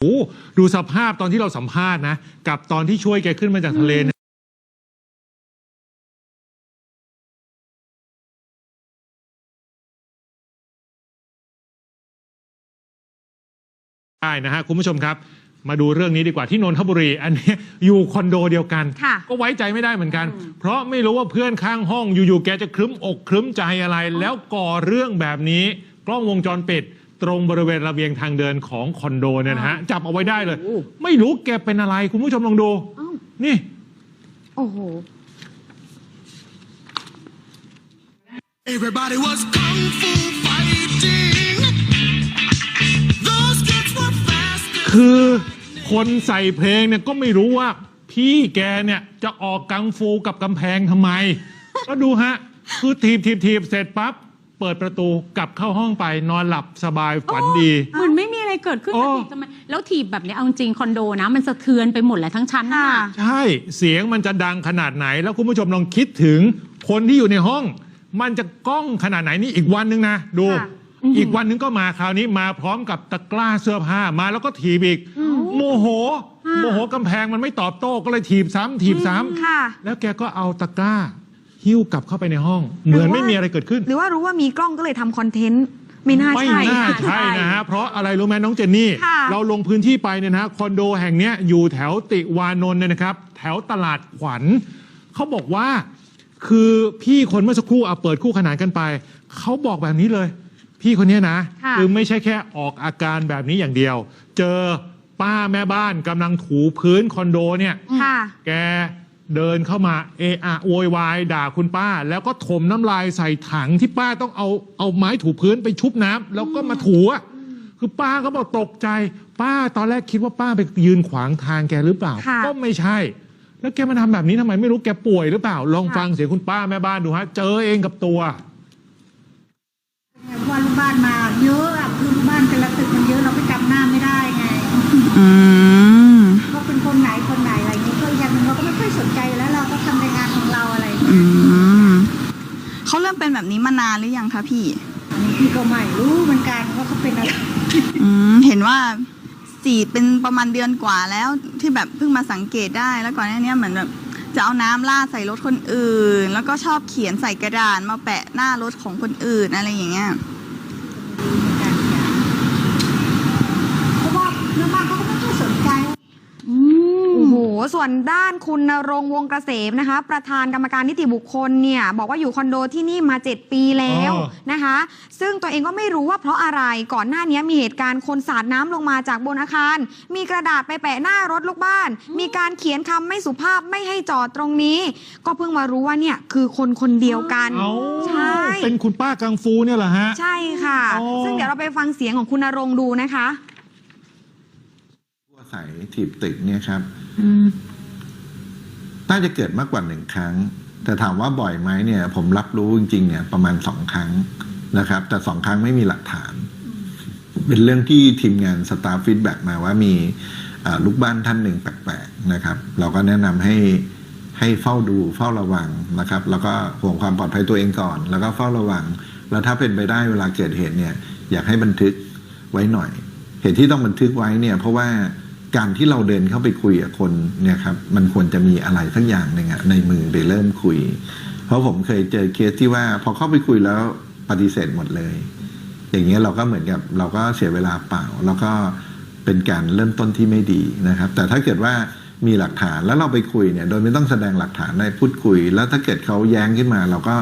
โอ้ดูสภาพตอนที่เราสัมภาษณ์นะ กับตอนที่ช่วยแกขึ้นมาจากทะเลเนี่ยได้นะฮะคุณผู้ชมครับ มาดูเรื่องนี้ดีกว่าที่นนทบุรี อันนี้อยู่คอนโดเดียวกันค่ะก็ไว้ใจไม่ได้เหมือนกัน เพราะไม่รู้ว่าเพื่อนข้างห้องอยู่ๆแกจะครึ้มอกครึ้มใจอะไร แล้วก่อเรื่องแบบนี้กล้องวงจรปิด ตรงบริเวณระเบียงทางเดินของคอนโดเนี่ยนะฮะจับเอาไว้ได้เลย โอ้ไม่รู้แกเป็นอะไร คุณผู้ชมลองดู อ้าวนี่ โอ้โห Everybody was kung fu fighting. Those kids were fast. คือคนใส่เพลงเนี่ยก็ไม่รู้ว่า พี่แกเนี่ยจะออกกังฟูกับกำแพงทำไมก็ดูฮะ คือทีบทีบทีบเสร็จปั๊บ เปิดประตูกลับเข้าห้องไปนอนหลับสบายฝันดี เหมือนไม่มีอะไรเกิดขึ้นโอ้สักทีทำไมแล้วถีบแบบนี้เอาจริงๆคอนโดนะ มันสะเทือนไปหมดแหละทั้งชั้นน่ะ ค่ะ ใช่เสียงมันจะดังขนาดไหน แล้วคุณผู้ชมลองคิดถึงคนที่อยู่ในห้อง มันจะก้องขนาดไหนนี่อีกวันนึงนะ ดู ค่ะ อีกวันนึงก็มาคราวนี้มาพร้อมกับตะกร้าเสื้อผ้ามาแล้วก็ถีบอีก โมโห โมโหกำแพงมันไม่ตอบโต้ก็เลยถีบซ้ำถีบซ้ำค่ะ แล้วแกก็เอาตะกร้า หิ้วกลับเข้าไปในห้อง เหมือนไม่มีอะไรเกิดขึ้น หรือว่ารู้ว่ามีกล้องก็เลยทำคอนเทนต์ไม่น่าไม่ใช่ น่าค่ะใช่นะฮะ เพราะอะไรรู้ไหมน้องเจนนี่ ค่ะ เราลงพื้นที่ไปเนี่ยนะฮะคอนโดแห่งเนี้ยอยู่แถวติวานนท์เนี่ยนะครับ แถวตลาดขวัญเขาบอกว่า คือพี่คนเมื่อสักครู่เอาเปิดคู่ขนานกันไป เขาบอกแบบนี้เลย พี่คนเนี้ยนะค่ะ อไม่ใช่แค่ออกอาการแบบนี้อย่างเดียว เจอป้าแม่บ้านกำลังถูพื้นคอนโดเนี่ย ค่ะ แก เดินเข้ามาเอะอะโวยวายด่าคุณป้า แล้วก็ถมน้ำลายใส่ถังที่ป้าต้องเอาเอาไม้ถูพื้นไปชุบน้ำแล้วก็มาถูอะคือป้าก็บอกตกใจ ป้าตอนแรกคิดว่าป้าไปยืนขวางทางแกหรือเปล่า ค่ะ ก็ไม่ใช่ แล้วแกมาทำแบบนี้ทำไมไม่รู้แกป่วยหรือเปล่า ลองค่ะฟังเสียงคุณป้าแม่บ้านดูฮะ เจอเองกับตัว ว่าลูกบ้านมาเยอะอะคือลูกบ้านแต่ละตึกมันเยอะเราไปจำหน้าไม่ได้ไง อืมานานหรือยังคะพี่อันนี้พี่ก็ไม่รู้เหมือนกันว่าเขาเป็นอะไรอืมเห็นว่าสี่เป็นประมาณเดือนกว่าแล้วที่แบบเพิ่งมาสังเกตได้แล้วก่อนหน้านี้เหมือนแบบจะเอาน้ำราดใส่รถคนอื่น แล้วก็ชอบเขียนใส่กระดาษมาแปะหน้ารถของคนอื่นอะไรอย่างเงี้ย เหมือนกันจ้ะเพราะว่าเรื่องบ้านเขาก็ไม่ค่อยสนใจ โอ้โห ส่วนด้านคุณณรงค์วงศ์เกษมนะคะ ประธานกรรมการนิติบุคคลเนี่ยบอกว่าอยู่คอนโดที่นี่มา 7 ปีแล้วอ๋อ นะคะ ซึ่งตัวเองก็ไม่รู้ว่าเพราะอะไรก่อนหน้านี้มีเหตุการณ์คนสาดน้ำลงมาจากบนอาคาร มีกระดาษไปแปะหน้ารถลูกบ้าน มีการเขียนคำไม่สุภาพไม่ให้จอดตรงนี้ ก็เพิ่งมารู้ว่าเนี่ยคือคนคนเดียวกัน เอ้าใช่ เป็นคุณป้ากังฟูเนี่ยเหรอฮะ ใช่ค่ะ อ๋อ ซึ่งเดี๋ยวเราไปฟังเสียงของคุณณรงค์ดูนะคะ อาศัยถีบตึกเนี่ยครับน่าจะเกิดมากกว่าหนึ่งครั้ง แต่ถามว่าบ่อยไหมเนี่ย ผมรับรู้จริงๆเนี่ยประมาณสองครั้งนะครับ แต่สองครั้งไม่มีหลักฐาน เป็นเรื่องที่ทีมงานสตาฟฟีดแบ็กมาว่ามีอ่าลูกบ้านท่านหนึ่งแปลกๆนะครับ เราก็แนะนำให้ให้เฝ้าดูเฝ้าระวังนะครับ แล้วก็ห่วงความปลอดภัยตัวเองก่อน แล้วก็เฝ้าระวัง แล้วถ้าเป็นไปได้เวลาเกิดเหตุเนี่ย อยากให้บันทึกไว้หน่อย เหตุที่ต้องบันทึกไว้เนี่ย เพราะว่า การที่เราเดินเข้าไปคุยกับคนเนี่ยครับมันควรจะมีอะไรสักอย่างหนึ่งอะในมือไปเริ่มคุย เพราะผมเคยเจอเคสที่ว่าพอเข้าไปคุยแล้วปฏิเสธหมดเลย อย่างเงี้ยเราก็เหมือนกับเราก็เสียเวลาเปล่า แล้วก็เป็นการเริ่มต้นที่ไม่ดีนะครับ แต่ถ้าเกิดว่ามีหลักฐานแล้วเราไปคุยเนี่ย โดยไม่ต้องแสดงหลักฐานในพูดคุย แล้วถ้าเกิดเขาแย้งขึ้นมา เราก็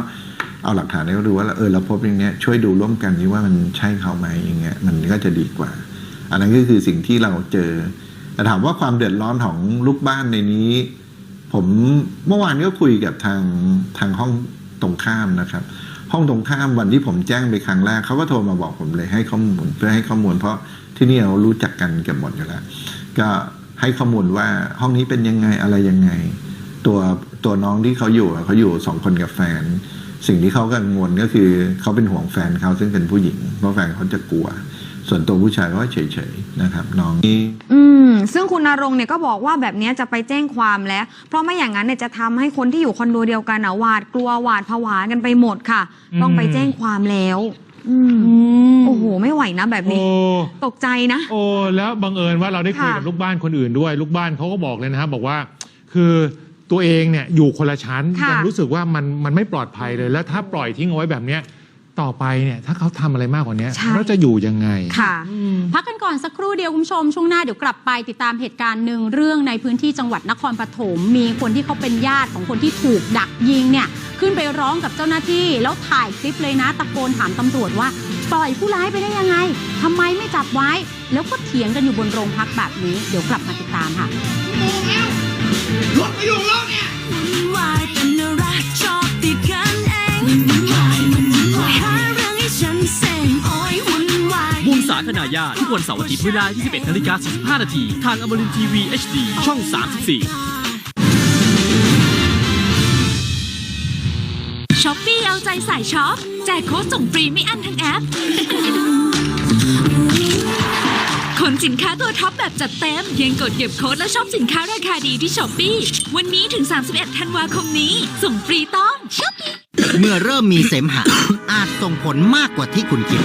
เอาหลักฐานให้เขาดูว่าเออเราพบอย่างเนี้ยช่วยดูร่วมกันนี้ว่ามันใช่เขาไหมอย่างเงี้ยมันก็จะดีกว่า อันนั้นก็คือสิ่งที่เราเจอ แต่ถามว่าความเดือดร้อนของลูกบ้านในนี้ ผมเมื่อวานก็คุยกับทางทางห้องตรงข้ามนะครับ ห้องตรงข้ามวันที่ผมแจ้งไปครั้งแรกเขาก็โทรมาบอกผมเลยให้ข้อมูลเพื่อให้ข้อมูล เพราะที่นี่เรารู้จักกันเกือบหมดอยู่แล้วก็ให้ข้อมูลว่าห้องนี้เป็นยังไงอะไรยังไง ตัวตัวน้องที่เขาอยู่เขาอยู่สองคนกับแฟน สิ่งที่เขากังวลก็คือเขาเป็นห่วงแฟนเขาซึ่งเป็นผู้หญิงเพราะแฟนเขาจะกลัว ส่วนตัวผู้ชายก็เฉยๆนะครับน้องนี่อืมซึ่งคุณนรงค์เนี่ยก็บอกว่าแบบเนี้ยจะไปแจ้งความแล้ว เพราะไม่อย่างนั้นเนี่ยจะทำให้คนที่อยู่คอนโดเดียวกันอะหวาดกลัวหวาดผวากันไปหมดค่ะ ต้องไปแจ้งความแล้ว อืมอืมโอ้โห ไม่ไหวนะแบบโอ้นี้ ตกใจนะ โอ้แล้วบังเอิญว่าเราได้คุยกับค่ะ ลูกบ้านคนอื่นด้วย ลูกบ้านเขาก็บอกเลยนะครับบอกว่า คือตัวเองเนี่ยอยู่คนละชั้นค่ะ ยังรู้สึกว่ามันมันไม่ปลอดภัยเลย แล้วถ้าปล่อยทิ้งเอาไว้แบบเนี้ย ต่อไปเนี่ยถ้าเขาทำอะไรมากกว่านี้ใช่ เราจะอยู่ยังไง ค่ะ พักกันก่อนสักครู่เดียวคุณผู้ชม ช่วงหน้าเดี๋ยวกลับไปติดตามเหตุการณ์หนึ่งเรื่องในพื้นที่จังหวัดนครปฐมมีคนที่เขาเป็นญาติของคนที่ถูกดักยิงเนี่ยขึ้นไปร้องกับเจ้าหน้าที่ แล้วถ่ายคลิปเลยนะตะโกนถามตำรวจว่าปล่อยผู้ร้ายไปได้ยังไงทำไมไม่จับไว้ แล้วก็เถียงกันอยู่บนโรงพักแบบนี้เดี๋ยวกลับมาติดตามค่ะ รถไปอยู่รถเนี่ยวายเป็นอะไร สาคณาญาติทุกวันเสาร์อาทิตย์เวลา 21นาฬิกา45นาทีทางอมรินทีวี HD ช่อง 34ช้อปปี้เอาใจใส่ช็อป แจกโค้ดส่งฟรีไม่อั้นทั้งแอป ขนสินค้าตัวท็อปแบบจัดเต็มเพียงกดเก็บโค้ดแล้วชอบสินค้าราคาดีที่ช้อปปี้วันนี้ถึง 31 ธันวาคมนี้ ส่งฟรีต้องช้อปปี้เมื่อเริ่มมีเสมหะอาจส่งผลมากกว่าที่คุณคิด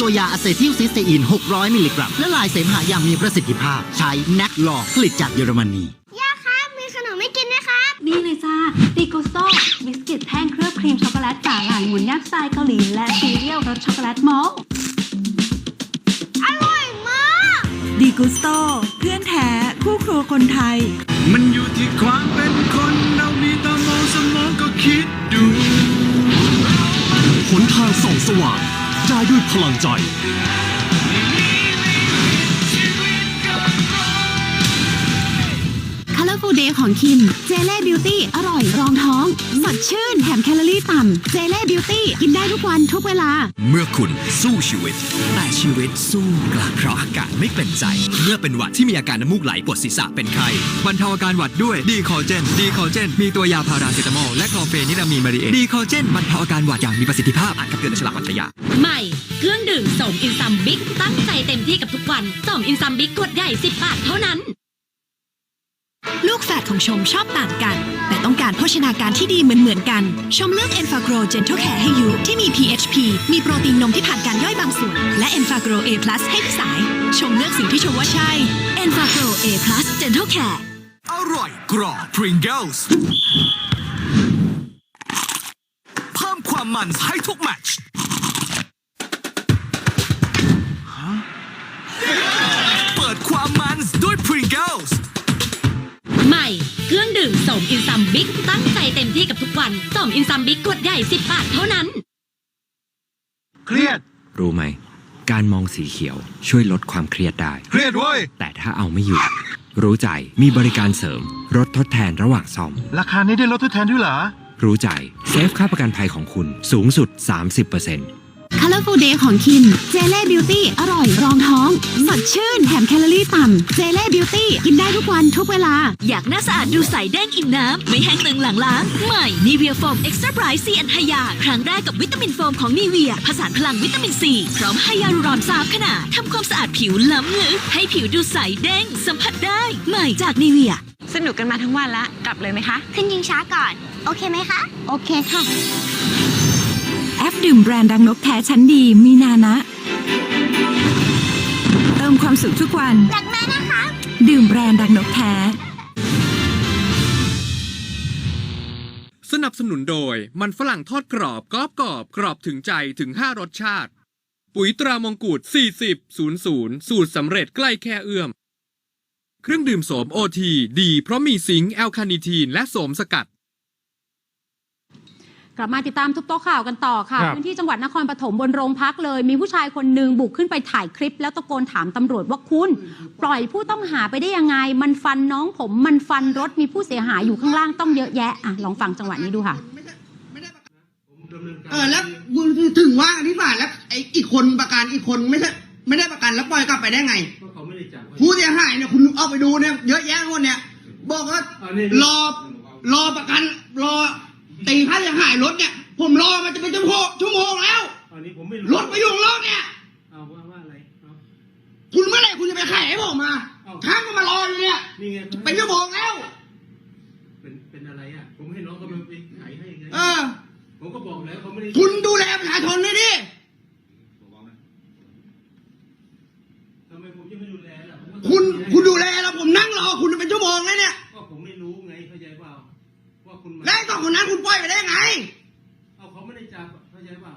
ตัวยาอะเซทิลซิสเตอีน 600 มิลลิกรัมและลายเสมหะอย่างมีประสิทธิภาพ ใช้แนกลอผลิตจากเยอรมนี ย่าครับ มีขนมไม่กินนะครับ นี่เลยจ้าดิโกโซบิสกิตแท่งเคลือบครีมช็อกโกแลตจากอาหารหมุนยักษ์สไตล์เกาหลีและซีเรียลรสช็อกโกแลตมอลต์อร่อยมาก ดีกุสโต เพื่อนแท้ คู่ครัวคนไทย มันอยู่ที่ความเป็นคนเรามีตามองสมองก็คิดดู หนทางส่องสว่าง ได้ด้วยพลังใจ Colorful Day ของคิม เจเล่บิวตี้อร่อยรองท้องสดชื่นแถมแคลอรี่ต่ำ เจเล่บิวตี้กินได้ทุกวันทุกเวลา เมื่อคุณสู้ชีวิต แต่ชีวิตสู้กลับเพราะอากาศไม่เป็นใจ เมื่อเป็นหวัดที่มีอาการน้ำมูกไหลปวดศีรษะเป็นไข้บรรเทาอาการหวัดด้วยดีคอเจน ดีคอเจน มีตัวยาพาราเซตามอลและคลอเฟนิรามีนมารีเอดีคอเจนบรรเทาอาการหวัดอย่างมีประสิทธิภาพอ่านคำเตือนในฉลากวัตยาใหม่เครื่องดื่มสมอินซัมบิ๊กตั้งใจเต็มที่กับทุกวันสมอินซัมบิ๊กขวดใหญ่10บาทเท่านั้น ลูกแฝดของชมชอบต่างกัน แต่ต้องการโภชนาการที่ดีเหมือนเหมือนๆกัน ชมเลือก e n f a g r o Gentle Care ให้ยูที่มี PHP มีโปรตีนนมที่ผ่านการย่อยบางส่วน และ e n f a g r o A+ ให้พี่สาย ชมเลือกสิ่งที่ชมว่าใช่ e n f a g r o A+ Gentle Care อร่อยกรอบ Pringles เพิ่มความมันให้ทุกแมตช์ ใหม่ เครื่องดื่มสมอินซัมบิ๊กตั้งใจเต็มที่กับทุกวันสมอินซัมบิ๊กขวดใหญ่ 10 บาทเท่านั้น เครียด รู้ไหม การมองสีเขียวช่วยลดความเครียดได้ เครียดเว้ย แต่ถ้าเอาไม่อยู่ รู้ใจมีบริการเสริมลดทดแทนระหว่างซ่อม ราคานี้ได้ลดทดแทนด้วยเหรอ รู้ใจเซฟค่าประกันภัยของคุณสูงสุด 30% Colorful Day ของคิม เจเล่บิวตี้อร่อยรองท้อง สดชื่นแถมแคลอรี่ต่ำ เจเล่บิวตี้กินได้ทุกวันทุกเวลา อยากหน้าสะอาดดูใสเด้งอิ่มน้ำ ไม่แห้งตึงหลังล้าง ใหม่ นีเวียโฟมเอ็กซ์ตร้าไบรท์ซีแอนไฮยา ครั้งแรกกับวิตามินโฟมของนีเวีย ผสานพลังวิตามินซี พร้อมไฮยาลูรอนสามขนาดทำความสะอาดผิวล้ำลึกให้ผิวดูใสเด้งสัมผัสได้ ใหม่จากนีเวียสนุกกันมาทั้งวันละ กลับเลยไหมคะ ขึ้นยิงช้าก่อน โอเคไหมคะ โอเคค่ะแอปดื่มแบรนด์ดังนกแท้ชั้นดีมีนานะ เติมความสุขทุกวัน รักแม่นะคะ ดื่มแบรนด์ดังนกแท้ สนับสนุนโดย มันฝรั่งทอดกรอบกรอบกรอบกรอบถึงใจถึง 5 รสชาติ ปุ๋ยตรามงกุฎ40 00 สูตรสำเร็จใกล้แค่เอื้อม เครื่องดื่มโสมโอทีดี เพราะมีซิงค์แอลคาเนิทีนและโสมสกัด กลับมาติดตามทุบโต๊ะข่าวกันต่อค่ะครับพื้นที่จังหวัดนครปฐมบนโรงพักเลย มีผู้ชายคนหนึ่งบุกขึ้นไปถ่ายคลิป แล้วตะโกนถามตำรวจว่าคุณ ปล่อยผู้ต้องหาไปได้ยังไง มันฟันน้องผม มันฟันรถมีผู้เสียหายอยู่ข้างล่างต้องเยอะแยะอะลองฟังจังหวะนี้ดูค่ะเออแล้วถึงว่าอธิบายแล้วไอ้อีกคนประกันอีกคนไม่ใช่ไม่ได้ประกันแล้วปล่อยกลับไปได้ไงผู้เสียหายเนี่ยคุณเอาไปดูเนี่ยเยอะแยะหมดเนี่ยบอกว่ารอรอประกันรอ ตีค่าเสียหายรถเนี่ย ผมรอมาจะเป็นชั่วโมงชั่วโมงแล้วรถไปอยู่รถเนี่ยคุณเมื่อไหร่คุณจะไปขายให้ผมมาข้างก็มารออยู่เนี่ยเป็นชั่วโมงแล้ว เป็นเป็นอะไรอะ ผมให้น้องเออ ผมก็บอกแล้วเขาไม่ได้คุณดูแลประชาชนเลยดิคุณ คุณดูแลแล้วผมนั่งรอคุณเป็นชั่วโมงแล้วเนี่ย คุณมาแล้วไอ้สองคนนั้นคุณปล่อยไปได้ไง เอาเขาไม่ได้จับเข้าใจเปล่า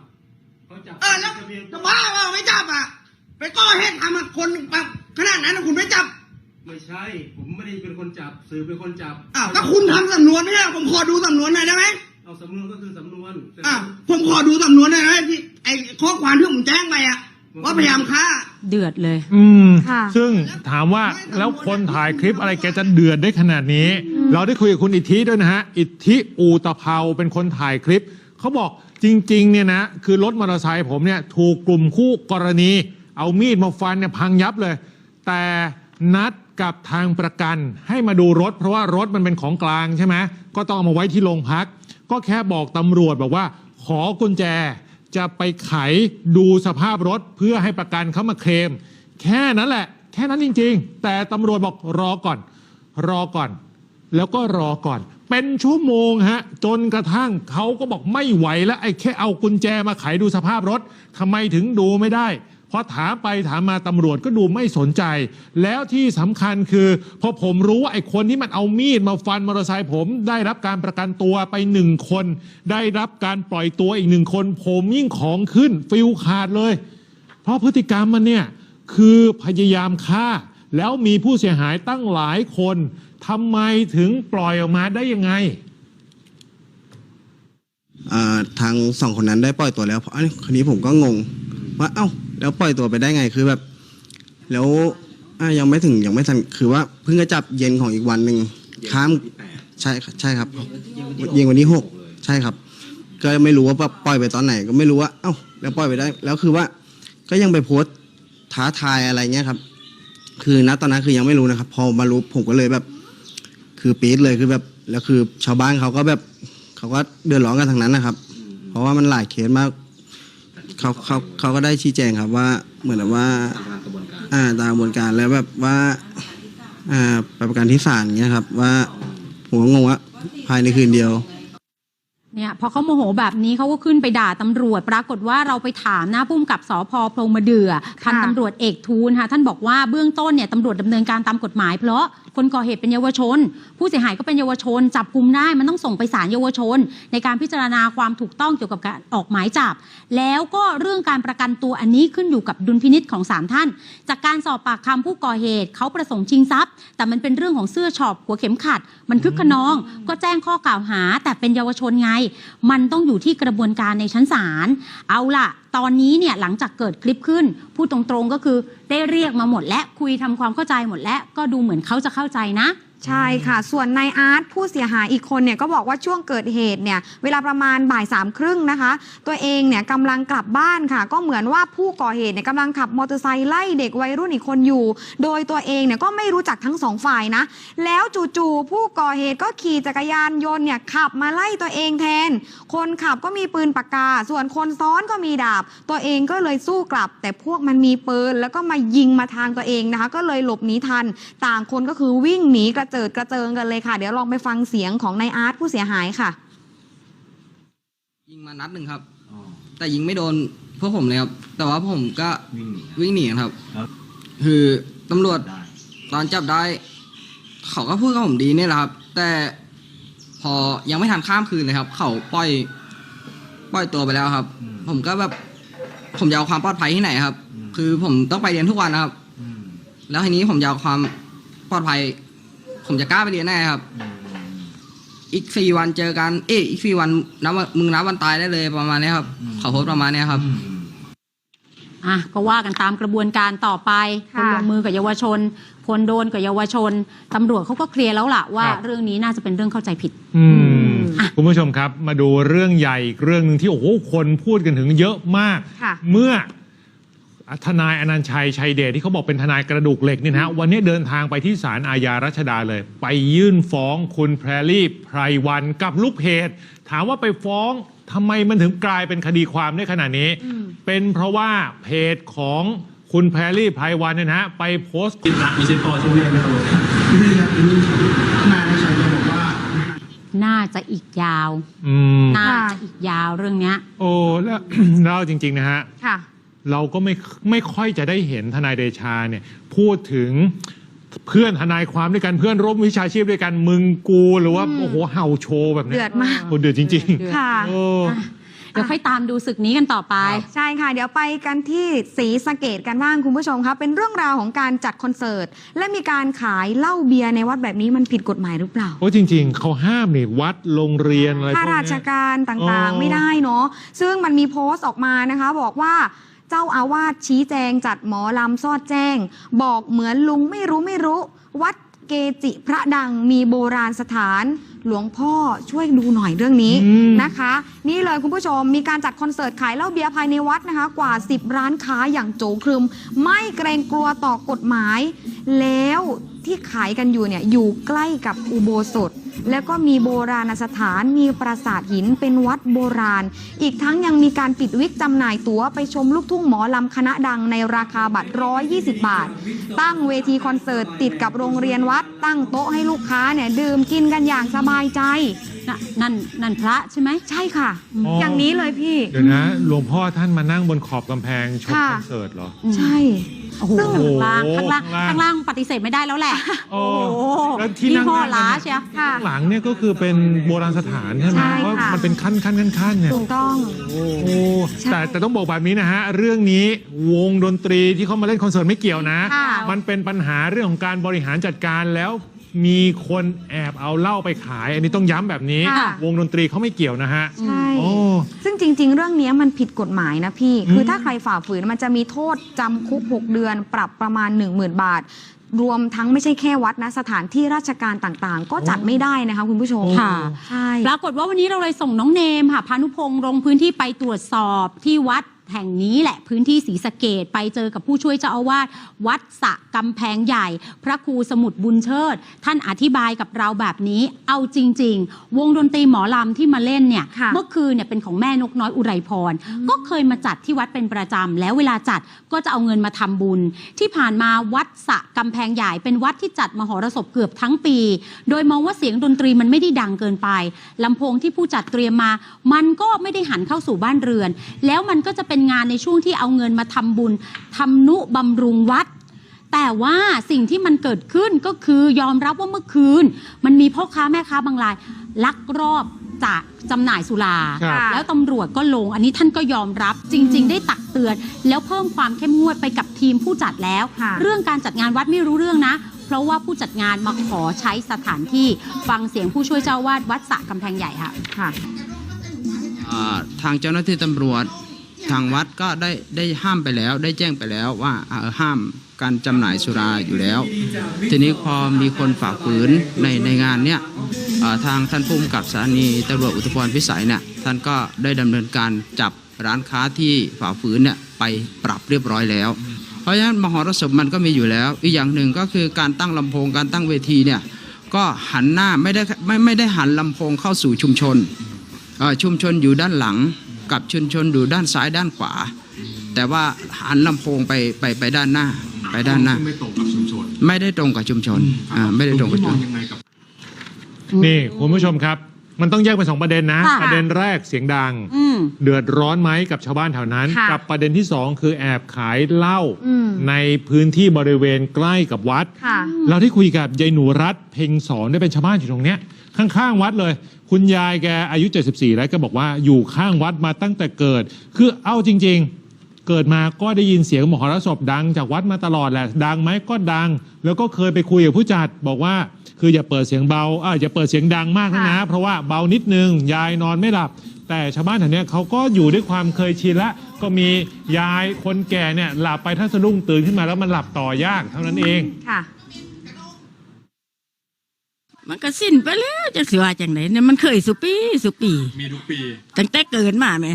เขาจับเออแล้วทะเบียนจะบ้าเปล่าไม่จับอะ ไปก่อเหตุทำอะคนแบบขนาดนั้นอะคุณไม่จับ ไม่ใช่ ผมไม่ได้เป็นคนจับ สื่อเป็นคนจับ อ้าวก็คุณทำสำนวนไม่ได้เหรอผมขอดูสำนวนหน่อยได้ไหมเอาสำนวนก็คือสำนวนอะผมขอดูสำนวนหน่อยได้ไหมที่ไอ้ข้อความที่ผมแจ้งไปอะว่าพยายามฆ่า เดือดเลย อืม ค่ะ ซึ่งถามว่าแล้วคนถ่ายคลิปอะไรแกจะเดือดได้ขนาดนี้ เราได้คุยกับคุณอิทธิด้วยนะฮะ อิทธิอูตะเภาเป็นคนถ่ายคลิป เขาบอกจริง ๆ เนี่ยนะ คือรถมอเตอร์ไซค์ผมเนี่ยถูกกลุ่มคู่กรณี เอามีดมาฟันเนี่ยพังยับเลย แต่นัดกับทางประกันให้มาดูรถ เพราะว่ารถมันเป็นของกลางใช่ไหมก็ต้องเอามาไว้ที่โรงพัก ก็แค่บอกตำรวจบอกว่า ขอกุญแจ จะไปไขดูสภาพรถเพื่อให้ประกันเขามาเคลม แค่นั้นแหละ แค่นั้นจริง ๆ แต่ตำรวจบอกรอก่อน รอก่อน แล้วก็รอก่อน เป็นชั่วโมงฮะ จนกระทั่งเขาก็บอกไม่ไหวแล้วไอ้แค่เอากุญแจมาไขดูสภาพรถทำไมถึงดูไม่ได้ พอถามไปถามมาตำรวจก็ดูไม่สนใจ แล้วที่สำคัญคือพอผมรู้ว่าไอ้คนที่มันเอามีดมาฟันมอเตอร์ไซค์ผมได้รับการประกันตัวไปหนึ่งคน ได้รับการปล่อยตัวอีกหนึ่งคน ผมยิ่งของขึ้นฟิลขาดเลย เพราะพฤติกรรมมันเนี่ยคือพยายามฆ่า แล้วมีผู้เสียหายตั้งหลายคนทำไมถึงปล่อยออกมาได้ยังไงทางสองคนนั้นได้ปล่อยตัวแล้วเพราะอันนี้คนนี้ผมก็งงว่าเอ้า แล้วปล่อยตัวไปได้ไงคือแบบ แล้วอ่ายังไม่ถึงยังไม่ทันคือว่าเพิ่งจะจับเย็นของอีกวันหนึ่งข้ามใช่ใช่ครับเย็นวันที่หกใช่ครับ ก็ไม่รู้ว่าปล่อยไปตอนไหนก็ไม่รู้ว่า เอ้า แล้วปล่อยไปได้ แล้วคือว่า ก็ยังไปโพสต์ท้าทายอะไรเงี้ยครับ คือณตอนนั้นคือยังไม่รู้นะครับ พอมารู้ผมก็เลยแบบ คือปี๊ดเลยคือแบบแล้วคือชาวบ้านเขาก็แบบเขาก็เดือดร้อนกันทางนั้นนะครับ เพราะว่ามันหลายเคสมาก เขาเขาเขาก็ได้ชี้แจงครับว่าเหมือนแบบว่าอ่าตามกระบวนการแล้วแบบว่าอ่าไปประกันที่ศาลเงี้ยครับว่าผมก็งงว่าภายในคืนเดียว เนี่ยพอเขาโมโหแบบนี้เขาก็ขึ้นไปด่าตำรวจ ปรากฏว่าเราไปถามหน้าพุ่มกับสพพรหมเดือพันตำรวจเอกทูลค่ะท่านบอกว่าเบื้องต้นเนี่ยตำรวจดำเนินการตามกฎหมาย เพราะคนก่อเหตุเป็นเยาวชน ผู้เสียหายก็เป็นเยาวชน จับกุมได้มันต้องส่งไปศาลเยาวชน ในการพิจารณาความถูกต้องเกี่ยวกับการออกหมายจับ แล้วก็เรื่องการประกันตัวอันนี้ขึ้นอยู่กับดุลพินิษของศาลท่าน จากการสอบปากคำผู้ก่อเหตุเขาประสงค์ชิงทรัพย์ แต่มันเป็นเรื่องของเสื้อช็อปหัวเข็มขัด มันคึกขนอง ก็แจ้งข้อกล่าวหา แต่เป็นเยาวชนไงมันต้องอยู่ที่กระบวนการในชั้นศาลเอาล่ะ ตอนนี้เนี่ยหลังจากเกิดคลิปขึ้นพูดตรงๆก็คือได้เรียกมาหมดและคุยทำความเข้าใจหมดและก็ดูเหมือนเขาจะเข้าใจนะ ใช่ค่ะ ส่วนนายอาร์ตผู้เสียหายอีกคนเนี่ยก็บอกว่าช่วงเกิดเหตุเนี่ยเวลาประมาณบ่ายสามครึ่งนะคะ ตัวเองเนี่ยกำลังกลับบ้านค่ะ ก็เหมือนว่าผู้ก่อเหตุเนี่ยกำลังขับมอเตอร์ไซค์ไล่เด็กวัยรุ่นอีกคนอยู่ โดยตัวเองเนี่ยก็ไม่รู้จักทั้งสองฝ่ายนะ แล้วจู่ๆผู้ก่อเหตุก็ขี่จักรยานยนต์เนี่ยขับมาไล่ตัวเองแทน คนขับก็มีปืนปากกา ส่วนคนซ้อนก็มีดาบ ตัวเองก็เลยสู้กลับ แต่พวกมันมีปืนแล้วก็มายิงมาทางตัวเองนะคะ ก็เลยหลบหนีทัน ต่างคนก็คือวิ่งหนีกระเจิดกระเจิงกันเลยค่ะ เดี๋ยวลองไปฟังเสียงของนายอาร์ตผู้เสียหายค่ะ ยิงมานัดหนึ่งครับ แต่ยิงไม่โดนพวกผมเลยครับ แต่ว่าผมก็วิ่งหนีครับคือตำรวจตอนจับได้ เขาก็พูดกับผมดีเนี่ยแหละครับ แต่พอยังไม่ทันข้ามคืนเลยครับ เขาปล่อยปล่อยตัวไปแล้วครับผมก็แบบผมจะเอาความปลอดภัยที่ไหนครับคือผมต้องไปเรียนทุกวันนะครับแล้วทีนี้ผมจะเอาความปลอดภัย ผมจะกล้าไปเรียนแน่ครับ อีกสี่วันเจอกัน เอ๊ะอีกสี่วันนับวันมึงนับวันตายได้เลยประมาณเนี้ยครับเขาโพสต์ประมาณเนี้ยครับ อะก็ว่ากันตามกระบวนการต่อไปคนค่ะลงมือกับเยาวชน คนโดนกับเยาวชนตำรวจเขาก็เคลียร์แล้วล่ะว่าครับ เรื่องนี้น่าจะเป็นเรื่องเข้าใจผิด อืมคุณผู้ชมครับ มาดูเรื่องใหญ่อีกเรื่องหนึ่งที่โอ้โหคนพูดกันถึงเยอะมาก ค่ะ เมื่อ ทนายอนันต์ชัยชัยเดชที่เขาบอกเป็นทนายกระดูกเหล็กนี่นะฮะวันนี้เดินทางไปที่ศาลอาญารัชดาเลย ไปยื่นฟ้องคุณแพรรี่ไพรวันกับลูกเพจถามว่าไปฟ้องทำไมมันถึงกลายเป็นคดีความได้ขนาดนี้ เป็นเพราะว่าเพจของคุณแพรรี่ไพรวันเนี่ยนะฮะไปโพสต์ ไม่ใช่พ่อใช่แม่ไม่ต้องน่าจะอีกยาว อืมน่าจะอีกยาวเรื่องเนี้ย โอ้แล้ว เล่าจริง ๆ นะฮะ ค่ะ เราก็ไม่ไม่ค่อยจะได้เห็นทนายเดชาเนี่ยพูดถึงเพื่อนทนายความด้วยกันเพื่อนร่วมวิชาชีพด้วยกันมึงกูหรือว่าโอ้โหเห่าโชว์แบบเนี้ยเดือดมาก โอ้เดือดจริงค่ะ ๆโอ้ เดี๋ยวค่อยตามดูศึกนี้กันต่อไป ใช่ค่ะ เดี๋ยวไปกันที่ศรีสะเกดกันบ้างคุณผู้ชมครับเป็นเรื่องราวของการจัดคอนเสิร์ต และมีการขายเหล้าเบียร์ในวัดแบบนี้มันผิดกฎหมายหรือเปล่าโอ้จริง ๆ เขาห้ามนี่วัดโรงเรียนอะไรพวข้ากราชเนี้ยการต่างอ๋อ ๆ ไม่ได้เนาะซึ่งมันมีโพสต์ออกมานะคะ บอกว่า เจ้าอาวาสชี้แจงจัดหมอลำซอดแจ้ง บอกเหมือนลุงไม่รู้ไม่รู้ วัดเกจิพระดังมีโบราณสถาน หลวงพ่อช่วยดูหน่อยเรื่องนี้อืมนะคะ นี่เลยคุณผู้ชมมีการจัดคอนเสิร์ตขายเหล้าเบียร์ภายในวัดนะคะ กว่า 10 ร้านค้าอย่างโจครึม ไม่เกรงกลัวต่อกฎหมาย แล้วที่ขายกันอยู่เนี่ยอยู่ใกล้กับอุโบสถ แล้วก็มีโบราณสถานมีปราสาทหินเป็นวัดโบราณ อีกทั้งยังมีการปิดวิกจำหน่ายตั๋วไปชมลูกทุ่งหมอลำคณะดังในราคาบัตร 120 บาท ตั้งเวทีคอนเสิร์ตติดกับโรงเรียนวัด ตั้งโต๊ะให้ลูกค้าเนี่ยดื่มกินกันอย่างสบายใจนั่นนั่นพระใช่ไหม ใช่ค่ะ อ๋ออ อย่างนี้เลยพี่ เดี๋ยวนะหลวงพ่อท่านมานั่งบนขอบกำแพงชมค่ะ คอนเสิร์ตเหรอ ใช่ โอ้โหซึ่งข้างล่างข้างล่างข้างล่างข้างล่างปฏิเสธไม่ได้แล้วแหละ โอ้โอ้โหแล้วที่นั่งพ่อนั่งล้ากันเชียวค่ะ ข้างหลังเนี่ยก็คือเป็นโบราณสถานใช่ไหมใช่เพราะค่ะมันเป็นขั้นขั้นขั้นขั้นเนี่ย ถูกต้อง โอ้แต่แต่ต้องบอกแบบนี้นะฮะ เรื่องนี้วงดนตรีที่เขามาเล่นคอนเสิร์ตไม่เกี่ยวนะ ค่ะ มันเป็นปัญหาเรื่องของการบริหารจัดการแล้ว มีคนแอบเอาเหล้าไปขาย อันนี้ต้องย้ำแบบนี้ ค่ะ วงดนตรีเขาไม่เกี่ยวนะฮะ ใช่ โอ้ ซึ่งจริง ๆ เรื่องนี้มันผิดกฎหมายนะพี่อืมคือถ้าใครฝ่าฝืนมันจะมีโทษจำคุก 6 เดือน ปรับประมาณ 10,000 บาท รวมทั้งไม่ใช่แค่วัดนะ สถานที่ราชการต่างๆ ก็จัดไม่ได้นะคะคุณผู้ชมค่ะ ใช่ ปรากฏว่าวันนี้เราเลยส่งน้องเนมค่ะพานุพงศ์ลงพื้นที่ไปตรวจสอบที่วัด แห่งนี้แหละพื้นที่ศรีสะเกดไปเจอกับผู้ช่วยเจ้าอาวาสวัดสะกำแพงใหญ่ พระครูสมุทรบุญเชิด ท่านอธิบายกับเราแบบนี้ เอาจริง ๆ วงดนตรีหมอลำที่มาเล่นเนี่ยค่ะเมื่อคืนเนี่ยเป็นของแม่นกน้อยอุไรพร ก็เคยมาจัดที่วัดเป็นประจำแล้วเวลาจัดก็จะเอาเงินมาทำบุญ ที่ผ่านมาวัดสะกำแพงใหญ่เป็นวัดที่จัดมหรสพเกือบทั้งปี โดยมองว่าเสียงดนตรีมันไม่ได้ดังเกินไปลำโพงที่ผู้จัดเตรียมมา มันก็ไม่ได้หันเข้าสู่บ้านเรือน แล้วมันก็จะเป็นงานในช่วงที่เอาเงินมาทำบุญทำนุบำรุงวัด แต่ว่าสิ่งที่มันเกิดขึ้นก็คือยอมรับว่าเมื่อคืน มันมีพ่อค้าแม่ค้าบางราย ลักรอบจากจำหน่ายสุรา ครับ แล้วตำรวจก็ลง อันนี้ท่านก็ยอมรับจริง ๆ ได้ตักเตือน แล้วเพิ่มความเข้มงวดไปกับทีมผู้จัดแล้ว ค่ะ เรื่องการจัดงานวัดไม่รู้เรื่องนะ เพราะว่าผู้จัดงานมาขอใช้สถานที่ฟังเสียงผู้ช่วยเจ้าวาดวัดสระกำแพงใหญ่ค่ะ ค่ะ อ่าทางเจ้าหน้าที่ตำรวจ ทางวัดก็ได้ได้ห้ามไปแล้ว ได้แจ้งไปแล้วว่าห้ามการจำหน่ายสุราอยู่แล้ว ทีนี้พอมีคนฝ่าฝืนในในงานเนี้ยทางท่านผู้กำกับสถานีตำรวจอุทุพรพิสัยเนี่ยท่านก็ได้ดำเนินการจับร้านค้าที่ฝ่าฝืนเนี่ยไปปรับเรียบร้อยแล้ว เพราะฉะนั้นมหรสพมันก็มีอยู่แล้ว อีกอย่างหนึ่งก็คือการตั้งลำโพงการตั้งเวทีเนี่ยก็หันหน้าไม่ได้ไม่ไม่ได้หันลำโพงเข้าสู่ชุมชนชุมชนอยู่ด้านหลัง กับชุมชนอยู่ด้านซ้ายด้านขวา แต่ว่าหันลำโพงไปไปไปด้านหน้า ไปด้านหน้า ไม่ตรงกับชุมชนไม่ได้ตรงกับชุมชนอ่าไม่ได้ตรงกับชุมชนยังไงกับนี่คุณผู้ชมครับ มันต้องแยกเป็นสองประเด็นนะค่ะประเด็นแรกเสียงดังอืมเดือดร้อนไหมกับชาวบ้านแถวนั้นค่ะกับประเด็นที่สองคือแอบขายเหล้าอืมในพื้นที่บริเวณใกล้กับวัดค่ะเราที่คุยกับยายหนูรัตน์เพ็งสอนได้เป็นชาวบ้านอยู่ตรงเนี้ย ข้างๆวัดเลย คุณยายแกอายุ 74 แล้วก็บอกว่าอยู่ข้างวัดมาตั้งแต่เกิด คือเอาจริง ๆ เกิดมาก็ได้ยินเสียงมหรสพดังจากวัดมาตลอดแหละ ดังไหมก็ดัง แล้วก็เคยไปคุยกับผู้จัดบอกว่า คืออย่าเปิดเสียงเบาอ่าอย่าเปิดเสียงดังมากนะนะเพราะว่าเบานิดนึง ยายนอนไม่หลับ แต่ชาวบ้านแถวเนี้ยเขาก็อยู่ด้วยความเคยชินละ ก็มียายคนแก่เนี่ยหลับไปถ้าสะดุ้งตื่นขึ้นมาแล้วมันหลับต่อยากเท่านั้นเอง ค่ะ มันก็สิ้นไปแล้วจะสิว่าจังไหนเนี่ยมันเคยสุปีสุปี มีทุกปี ตั้งแต่เกิดมาแม่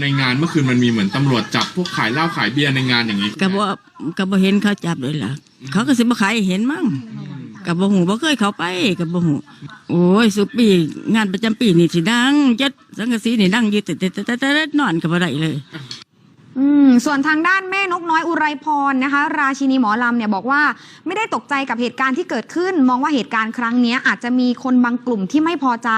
ในงานเมื่อคืนมันมีเหมือนตำรวจจับพวกขายเหล้าขายเบียร์ในงานอย่างนี้ก็บ่ก็บ่เห็นเขาจับเลยล่ะเขาก็สิบ่ขายให้เห็นมั้งก็บ่ฮู้บ่เคยเข้าไปก็บ่ฮู้โอ้ยสุปีงานประจำปีนี่สิดังจัดสังกะสีนี่ดังอยู่แต่แต่แต่แต่แต่นอนก็บ่ได้เลย อืมส่วนทางด้านแม่นกน้อยอุไรพรนะคะ ราชินีหมอลำเนี่ยบอกว่าไม่ได้ตกใจกับเหตุการณ์ที่เกิดขึ้น มองว่าเหตุการณ์ครั้งนี้อาจจะมีคนบางกลุ่มที่ไม่พอใจ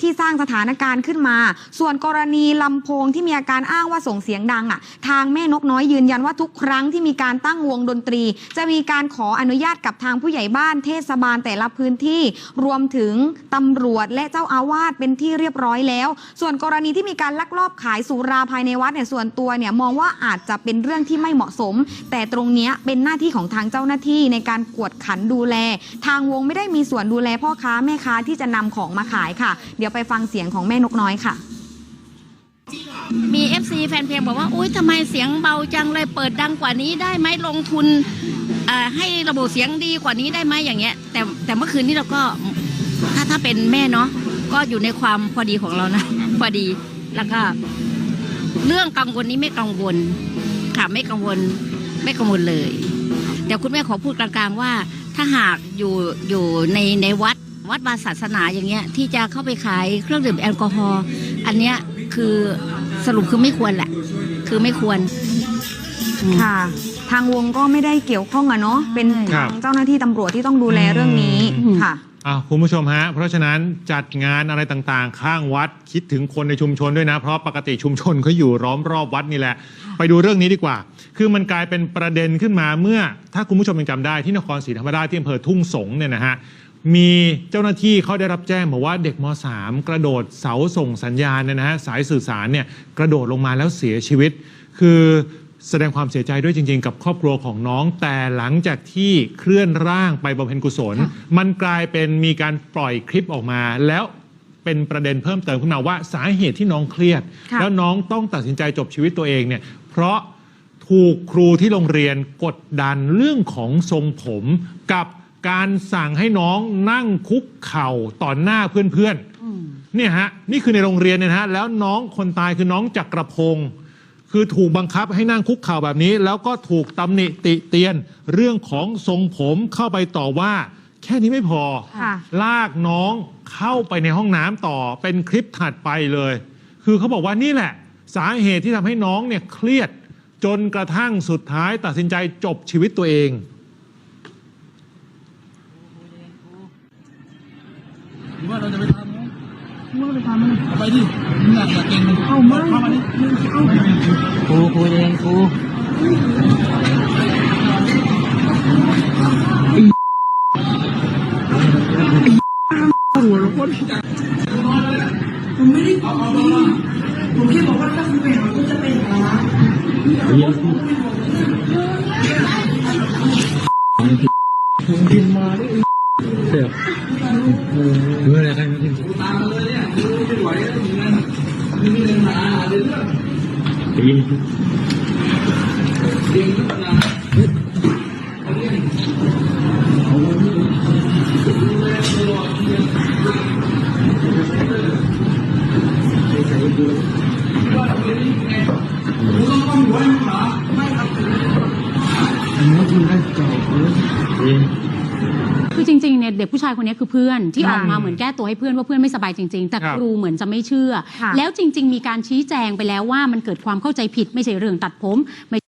ที่สร้างสถานการณ์ขึ้นมา ส่วนกรณีลำโพงที่มีอาการอ้างว่าส่งเสียงดังอะ ทางแม่นกน้อยยืนยันว่าทุกครั้งที่มีการตั้งวงดนตรี จะมีการขออนุญาตกับทางผู้ใหญ่บ้านเทศบาลแต่ละพื้นที่ รวมถึงตำรวจและเจ้าอาวาสเป็นที่เรียบร้อยแล้ว ส่วนกรณีที่มีการลักลอบขายสุราภายในวัดเนี่ยส่วนตัวเนี่ยมองว่าอาจจะเป็นเรื่องที่ไม่เหมาะสม แต่ตรงนี้เป็นหน้าที่ของทางเจ้าหน้าที่ในการกวดขันดูแล ทางวงไม่ได้มีส่วนดูแลพ่อค้าแม่ค้าที่จะนำของมาขายค่ะ เดี๋ยวไปฟังเสียงของแม่นกน้อยค่ะมี FC แฟนเพลงบอกว่าอุ้ยทำไมเสียงเบาจังเลยเปิดดังกว่านี้ได้ไหมลงทุนให้ระบบเสียงดีกว่านี้ได้ไหมอย่างเงี้ย แต่แต่เมื่อคืนนี้เราก็ถ้าถ้าเป็นแม่เนาะก็อยู่ในความพอดีของเรานะพอดีแล้วก็ เรื่องกังวลนี้ไม่กังวลค่ะไม่กังวลไม่กังวลเลย แต่คุณแม่ขอพูดกลางๆว่า ถ้าหากอยู่อยู่ในในวัดวัดวาศาสนาอย่างเงี้ยที่จะเข้าไปขายเครื่องดื่มแอลกอฮอล์อันเนี้ยคือสรุปคือไม่ควรแหละ คือไม่ควรค่ะ ทางวงก็ไม่ได้เกี่ยวข้องอะเนาะเป็นครัทาบงเจ้าหน้าที่ตำรวจที่ต้องดูแลเรื่องนี้ค่ะ อะคุณผู้ชมฮะ เพราะฉะนั้นจัดงานอะไรต่างๆ ข้างวัดคิดถึงคนในชุมชนด้วยนะ เพราะปกติชุมชนเขาอยู่ล้อมรอบวัดนี่แหละ ไปดูเรื่องนี้ดีกว่า คือมันกลายเป็นประเด็นขึ้นมาเมื่อ ถ้าคุณผู้ชมยังจำได้ที่นครศรีธรรมราชที่อำเภอทุ่งสงเนี่ยนะฮะมีเจ้าหน้าที่เขาได้รับแจ้งบอกว่าเด็กม .3 กระโดดเสาส่งสัญญาณเนี่ยนะฮะสายสื่อสารเนี่ยกระโดดลงมาแล้วเสียชีวิต คือ แสดงความเสียใจด้วยจริง ๆ กับครอบครัวของน้อง แต่หลังจากที่เคลื่อนร่างไปบำเพ็ญกุศล มันกลายเป็นมีการปล่อยคลิปออกมา แล้วเป็นประเด็นเพิ่มเติมขึ้นมาว่าสาเหตุที่น้องเครียด ค่ะ แล้วน้องต้องตัดสินใจจบชีวิตตัวเองเนี่ย เพราะถูกครูที่โรงเรียนกดดันเรื่องของทรงผมกับการสั่งให้น้องนั่งคุกเข่าต่อหน้าเพื่อนๆ เนี่ยฮะนี่คือในโรงเรียนเนี่ยนะฮะแล้วน้องคนตายคือน้องจักรพงศ์ คือถูกบังคับให้นั่งคุกเข่าแบบนี้ แล้วก็ถูกตำหนิติเตียนเรื่องของทรงผมเข้าไปต่อว่า แค่นี้ไม่พอ ค่ะ ลากน้องเข้าไปในห้องน้ำต่อเป็นคลิปถัดไปเลย คือเขาบอกว่านี่แหละ สาเหตุที่ทำให้น้องเนี่ยเครียด จนกระทั่งสุดท้ายตัดสินใจจบชีวิตตัวเองว่าเราจะไปทำ ไปทำมันไปดิมึงอยากอยากเก่งมันเอามาเข้ามาดิเอาครูครูเองครูหัวเราคนผมไม่ได้บอกผมแค่บอกว่าถ้าคุณไปหาคุณจะไปหาผมกินมาได้เสียบเมื่อไรกันกินตามเลยเนี่ยไม่ไหวแล้วมึงนั่นมึงไม่เดินมาเรื่อย ๆยิงยิงทุกงาน คือ จริงๆเนี่ยเด็กผู้ชายคนนี้คือเพื่อนที่ค่ะออกมาเหมือนแก้ตัวให้เพื่อนว่าเพื่อนไม่สบายจริง ๆ แต่ครับครูเหมือนจะไม่เชื่อค่ะแล้วจริง ๆ มีการชี้แจงไปแล้วว่ามันเกิดความเข้าใจผิดไม่ใช่เรื่องตัดผมไม่